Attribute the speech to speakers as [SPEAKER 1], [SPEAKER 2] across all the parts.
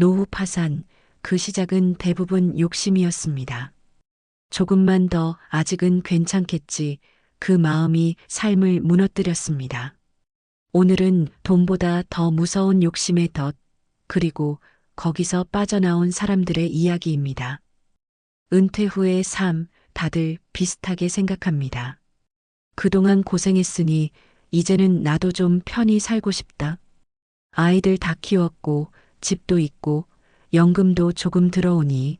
[SPEAKER 1] 노후 파산, 그 시작은 대부분 욕심이었습니다. 조금만 더 아직은 괜찮겠지 그 마음이 삶을 무너뜨렸습니다. 오늘은 돈보다 더 무서운 욕심의 덫, 그리고 거기서 빠져나온 사람들의 이야기입니다. 은퇴 후의 삶, 다들 비슷하게 생각합니다. 그동안 고생했으니 이제는 나도 좀 편히 살고 싶다. 아이들 다 키웠고 집도 있고 연금도 조금 들어오니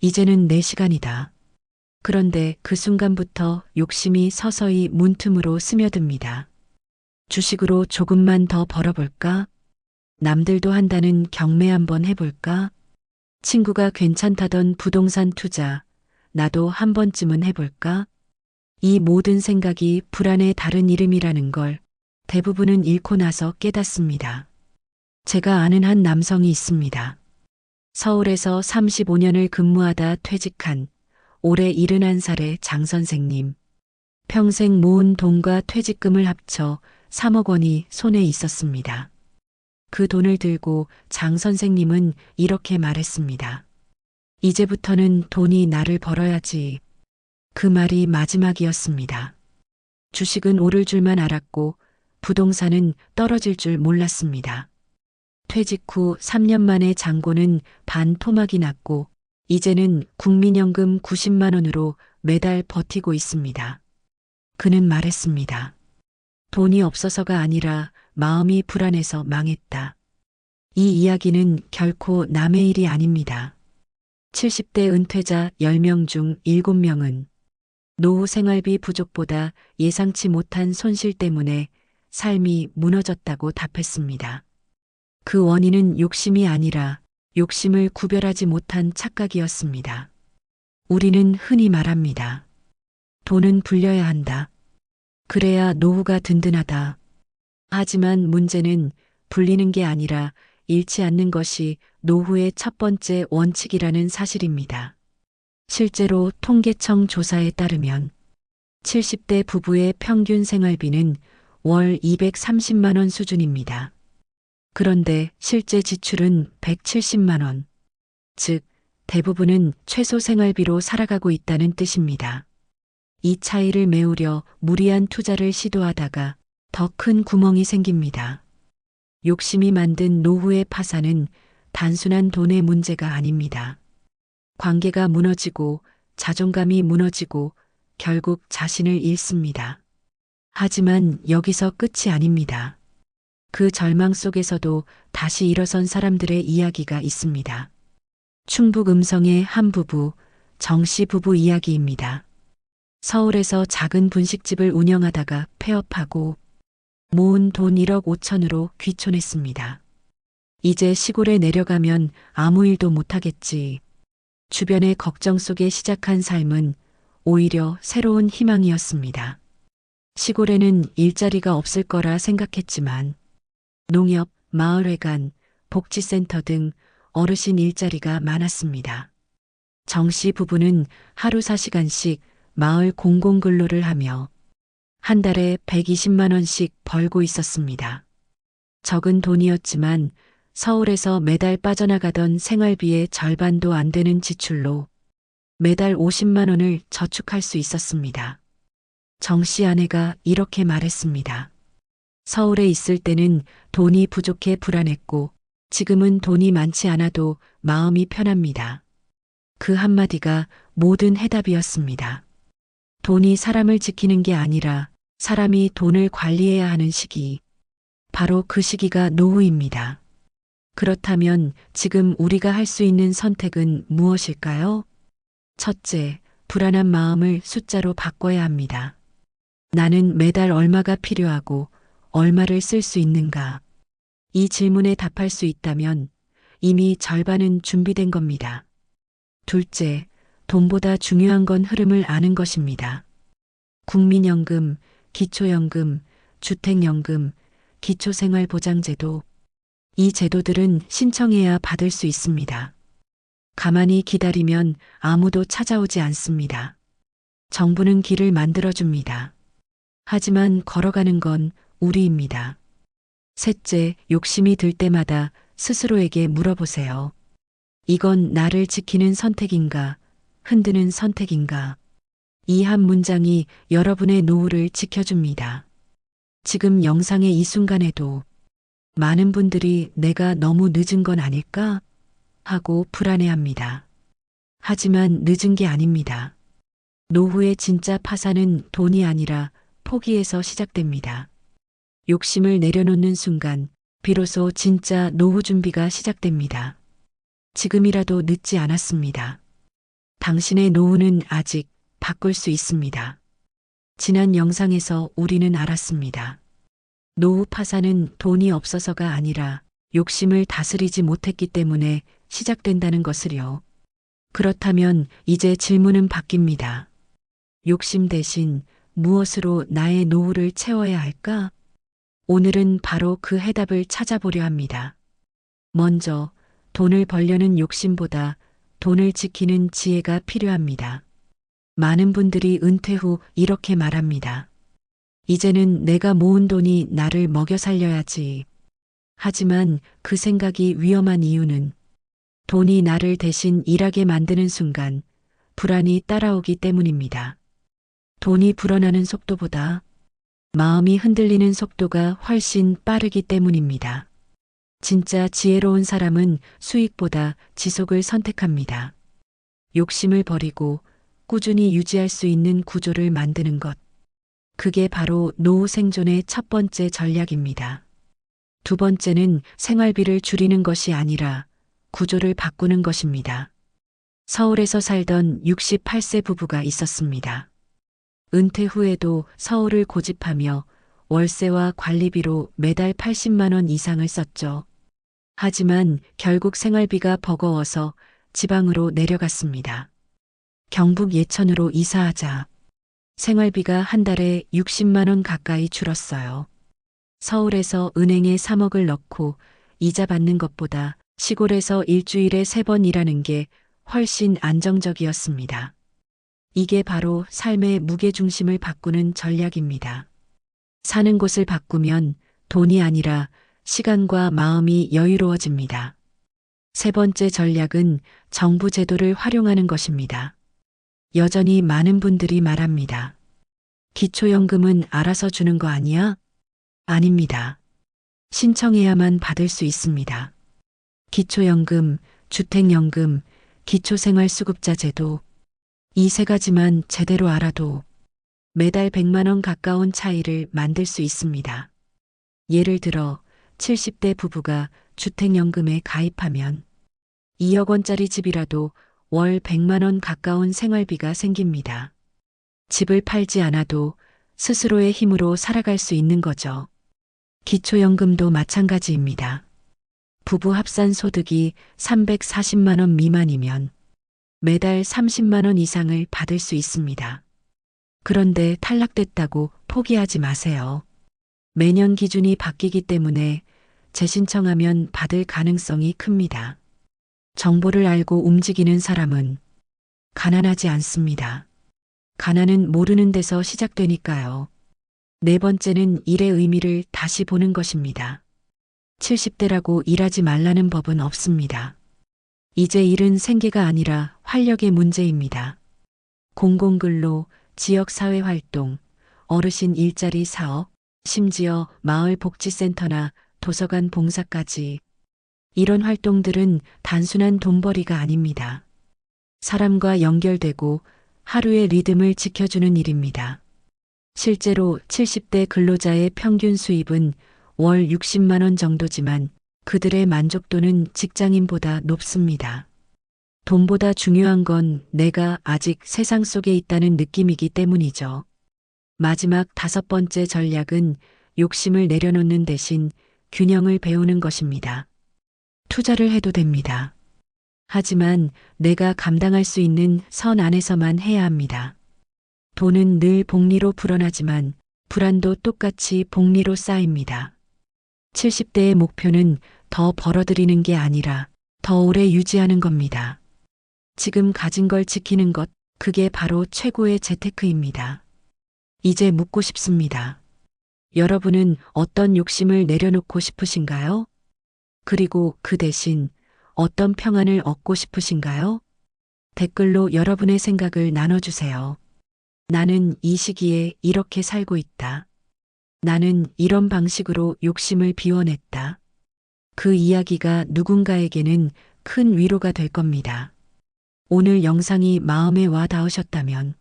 [SPEAKER 1] 이제는 내 시간이다. 그런데 그 순간부터 욕심이 서서히 문틈으로 스며듭니다. 주식으로 조금만 더 벌어볼까? 남들도 한다는 경매 한번 해볼까? 친구가 괜찮다던 부동산 투자, 나도 한 번쯤은 해볼까? 이 모든 생각이 불안의 다른 이름이라는 걸 대부분은 잃고 나서 깨닫습니다. 제가 아는 한 남성이 있습니다. 서울에서 35년을 근무하다 퇴직한 올해 71살의 장 선생님. 평생 모은 돈과 퇴직금을 합쳐 3억 원이 손에 있었습니다. 그 돈을 들고 장 선생님은 이렇게 말했습니다. 이제부터는 돈이 나를 벌어야지. 그 말이 마지막이었습니다. 주식은 오를 줄만 알았고 부동산은 떨어질 줄 몰랐습니다. 퇴직 후 3년 만에 장고는 반 토막이 났고 이제는 국민연금 90만 원으로 매달 버티고 있습니다. 그는 말했습니다. 돈이 없어서가 아니라 마음이 불안해서 망했다. 이 이야기는 결코 남의 일이 아닙니다. 70대 은퇴자 10명 중 7명은 노후 생활비 부족보다 예상치 못한 손실 때문에 삶이 무너졌다고 답했습니다. 그 원인은 욕심이 아니라 욕심을 구별하지 못한 착각이었습니다. 우리는 흔히 말합니다. 돈은 불려야 한다. 그래야 노후가 든든하다. 하지만 문제는 불리는 게 아니라 잃지 않는 것이 노후의 첫 번째 원칙이라는 사실입니다. 실제로 통계청 조사에 따르면 70대 부부의 평균 생활비는 월 230만 원 수준입니다. 그런데 실제 지출은 170만 원. 즉, 대부분은 최소 생활비로 살아가고 있다는 뜻입니다. 이 차이를 메우려 무리한 투자를 시도하다가 더 큰 구멍이 생깁니다. 욕심이 만든 노후의 파산은 단순한 돈의 문제가 아닙니다. 관계가 무너지고 자존감이 무너지고 결국 자신을 잃습니다. 하지만 여기서 끝이 아닙니다. 그 절망 속에서도 다시 일어선 사람들의 이야기가 있습니다. 충북 음성의 한 부부, 정씨 부부 이야기입니다. 서울에서 작은 분식집을 운영하다가 폐업하고 모은 돈 1억 5천으로 귀촌했습니다. 이제 시골에 내려가면 아무 일도 못하겠지. 주변의 걱정 속에 시작한 삶은 오히려 새로운 희망이었습니다. 시골에는 일자리가 없을 거라 생각했지만 농협, 마을회관, 복지센터 등 어르신 일자리가 많았습니다. 정씨 부부는 하루 4시간씩 마을 공공근로를 하며 한 달에 120만 원씩 벌고 있었습니다. 적은 돈이었지만 서울에서 매달 빠져나가던 생활비의 절반도 안 되는 지출로 매달 50만 원을 저축할 수 있었습니다. 정씨 아내가 이렇게 말했습니다. 서울에 있을 때는 돈이 부족해 불안했고 지금은 돈이 많지 않아도 마음이 편합니다. 그 한마디가 모든 해답이었습니다. 돈이 사람을 지키는 게 아니라 사람이 돈을 관리해야 하는 시기. 바로 그 시기가 노후입니다. 그렇다면 지금 우리가 할 수 있는 선택은 무엇일까요? 첫째, 불안한 마음을 숫자로 바꿔야 합니다. 나는 매달 얼마가 필요하고 얼마를 쓸 수 있는가? 이 질문에 답할 수 있다면 이미 절반은 준비된 겁니다. 둘째, 돈보다 중요한 건 흐름을 아는 것입니다. 국민연금, 기초연금, 주택연금, 기초생활보장제도. 이 제도들은 신청해야 받을 수 있습니다. 가만히 기다리면 아무도 찾아오지 않습니다. 정부는 길을 만들어줍니다. 하지만 걸어가는 건 우리입니다. 셋째, 욕심이 들 때마다 스스로에게 물어보세요. 이건 나를 지키는 선택인가, 흔드는 선택인가? 이 한 문장이 여러분의 노후를 지켜줍니다. 지금 영상의 이 순간에도 많은 분들이 내가 너무 늦은 건 아닐까? 하고 불안해합니다. 하지만 늦은 게 아닙니다. 노후의 진짜 파산은 돈이 아니라 포기에서 시작됩니다. 욕심을 내려놓는 순간 비로소 진짜 노후 준비가 시작됩니다. 지금이라도 늦지 않았습니다. 당신의 노후는 아직 바꿀 수 있습니다. 지난 영상에서 우리는 알았습니다. 노후 파산은 돈이 없어서가 아니라 욕심을 다스리지 못했기 때문에 시작된다는 것을요. 그렇다면 이제 질문은 바뀝니다. 욕심 대신 무엇으로 나의 노후를 채워야 할까? 오늘은 바로 그 해답을 찾아보려 합니다. 먼저 돈을 벌려는 욕심보다 돈을 지키는 지혜가 필요합니다. 많은 분들이 은퇴 후 이렇게 말합니다. 이제는 내가 모은 돈이 나를 먹여 살려야지. 하지만 그 생각이 위험한 이유는 돈이 나를 대신 일하게 만드는 순간 불안이 따라오기 때문입니다. 돈이 불어나는 속도보다 마음이 흔들리는 속도가 훨씬 빠르기 때문입니다. 진짜 지혜로운 사람은 수익보다 지속을 선택합니다. 욕심을 버리고 꾸준히 유지할 수 있는 구조를 만드는 것. 그게 바로 노후 생존의 첫 번째 전략입니다. 두 번째는 생활비를 줄이는 것이 아니라 구조를 바꾸는 것입니다. 서울에서 살던 68세 부부가 있었습니다. 은퇴 후에도 서울을 고집하며 월세와 관리비로 매달 80만 원 이상을 썼죠. 하지만 결국 생활비가 버거워서 지방으로 내려갔습니다. 경북 예천으로 이사하자 생활비가 한 달에 60만 원 가까이 줄었어요. 서울에서 은행에 3억을 넣고 이자 받는 것보다 시골에서 일주일에 3번 일하는 게 훨씬 안정적이었습니다. 이게 바로 삶의 무게중심을 바꾸는 전략입니다. 사는 곳을 바꾸면 돈이 아니라 시간과 마음이 여유로워집니다. 세 번째 전략은 정부 제도를 활용하는 것입니다. 여전히 많은 분들이 말합니다. 기초연금은 알아서 주는 거 아니야? 아닙니다. 신청해야만 받을 수 있습니다. 기초연금, 주택연금, 기초생활수급자 제도, 이 세 가지만 제대로 알아도 매달 100만원 가까운 차이를 만들 수 있습니다. 예를 들어 70대 부부가 주택연금에 가입하면 2억 원짜리 집이라도 월 100만 원 가까운 생활비가 생깁니다. 집을 팔지 않아도 스스로의 힘으로 살아갈 수 있는 거죠. 기초연금도 마찬가지입니다. 부부 합산 소득이 340만 원 미만이면 매달 30만원 이상을 받을 수 있습니다. 그런데 탈락됐다고 포기하지 마세요. 매년 기준이 바뀌기 때문에 재신청하면 받을 가능성이 큽니다. 정보를 알고 움직이는 사람은 가난하지 않습니다. 가난은 모르는 데서 시작되니까요. 네 번째는 일의 의미를 다시 보는 것입니다. 70대라고 일하지 말라는 법은 없습니다. 이제 일은 생계가 아니라 활력의 문제입니다. 공공근로, 지역사회 활동, 어르신 일자리 사업, 심지어 마을복지센터나 도서관 봉사까지 이런 활동들은 단순한 돈벌이가 아닙니다. 사람과 연결되고 하루의 리듬을 지켜주는 일입니다. 실제로 70대 근로자의 평균 수입은 월 60만 원 정도지만 그들의 만족도는 직장인보다 높습니다. 돈보다 중요한 건 내가 아직 세상 속에 있다는 느낌이기 때문이죠. 마지막 다섯 번째 전략은 욕심을 내려놓는 대신 균형을 배우는 것입니다. 투자를 해도 됩니다. 하지만 내가 감당할 수 있는 선 안에서만 해야 합니다. 돈은 늘 복리로 불어나지만 불안도 똑같이 복리로 쌓입니다. 70대의 목표는 더 벌어들이는 게 아니라 더 오래 유지하는 겁니다. 지금 가진 걸 지키는 것, 그게 바로 최고의 재테크입니다. 이제 묻고 싶습니다. 여러분은 어떤 욕심을 내려놓고 싶으신가요? 그리고 그 대신 어떤 평안을 얻고 싶으신가요? 댓글로 여러분의 생각을 나눠주세요. 나는 이 시기에 이렇게 살고 있다. 나는 이런 방식으로 욕심을 비워냈다. 그 이야기가 누군가에게는 큰 위로가 될 겁니다. 오늘 영상이 마음에 와 닿으셨다면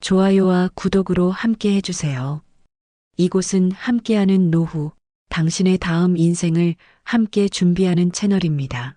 [SPEAKER 1] 좋아요와 구독으로 함께 해주세요. 이곳은 함께하는 노후, 당신의 다음 인생을 함께 준비하는 채널입니다.